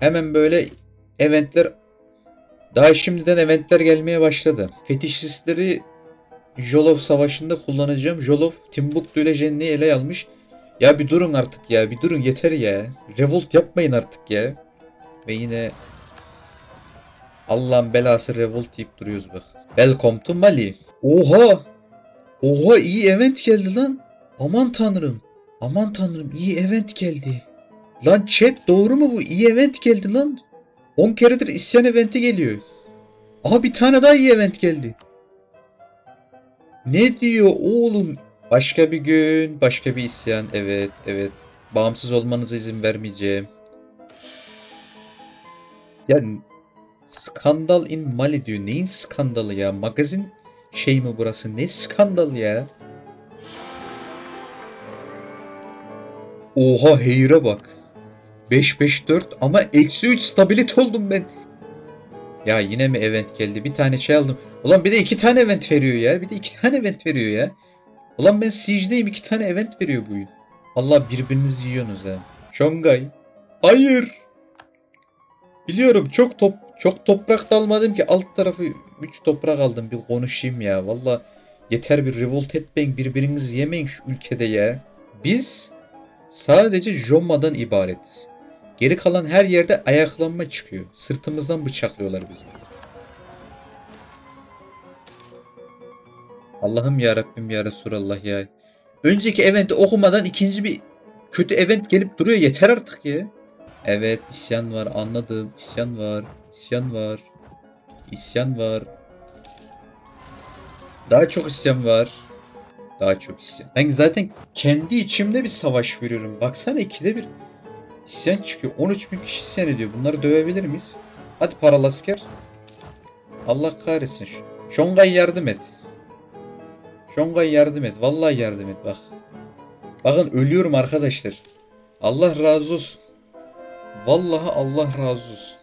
Hemen böyle eventler daha şimdiden eventler gelmeye başladı. Fetişistleri Jolov savaşında kullanacağım. Jolov Timbuktu ile Jenne'yi ele almış. Ya bir durun artık ya. Bir durun yeter ya. Revolt yapmayın artık ya. Ve yine Allah'ın belası revolt deyip duruyoruz bak. Welcome to Mali. Oha! Oha iyi event geldi lan. Aman tanrım. Aman tanrım iyi event geldi. Lan chat doğru mu bu? İyi event geldi lan. 10 keredir isyan eventi geliyor. Aha bir tane daha iyi event geldi. Ne diyor oğlum? Başka bir gün, başka bir isyan. Evet, evet. Bağımsız olmanıza izin vermeyeceğim. Yani skandal in Mali diyor. Neyin skandalı ya? Magazin şey mi burası? Ne skandal ya? Oha heyre bak. 5-5-4 ama eksi 3 stabilit oldum ben. Ya yine mi event geldi? Bir tane şey aldım. Ulan bir de iki tane event veriyor ya. Bir de iki tane event veriyor ya. Ulan ben Siege'deyim iki tane event veriyor bu oyun. Allah birbirinizi yiyorsunuz ha. Şongay. Hayır. Biliyorum çok top çok toprak da ki alt tarafı 3 toprak aldım bir konuşayım ya. Valla yeter bir revolt etmeyin birbirinizi yemeyin şu ülkede ya. Biz sadece Jomma'dan ibaretiz. Geri kalan her yerde ayaklanma çıkıyor. Sırtımızdan bıçaklıyorlar bizi. Allah'ım ya Rabbim ya Resulallah ya. Önceki eventi okumadan ikinci bir kötü event gelip duruyor yeter artık ya. Evet isyan var anladım. İsyan var. İsyan var. İsyan var. Daha çok isyan var. Daha çok isyan. Ben zaten kendi içimde bir savaş veriyorum. Baksana ikide bir isyan çıkıyor. 13 bin kişi isyan ediyor. Bunları dövebilir miyiz? Hadi paralı asker. Allah kahretsin. Şongay yardım et. Şongay yardım et. Vallahi yardım et bak. Bakın ölüyorum arkadaşlar. Allah razı olsun. Vallahi Allah razı olsun.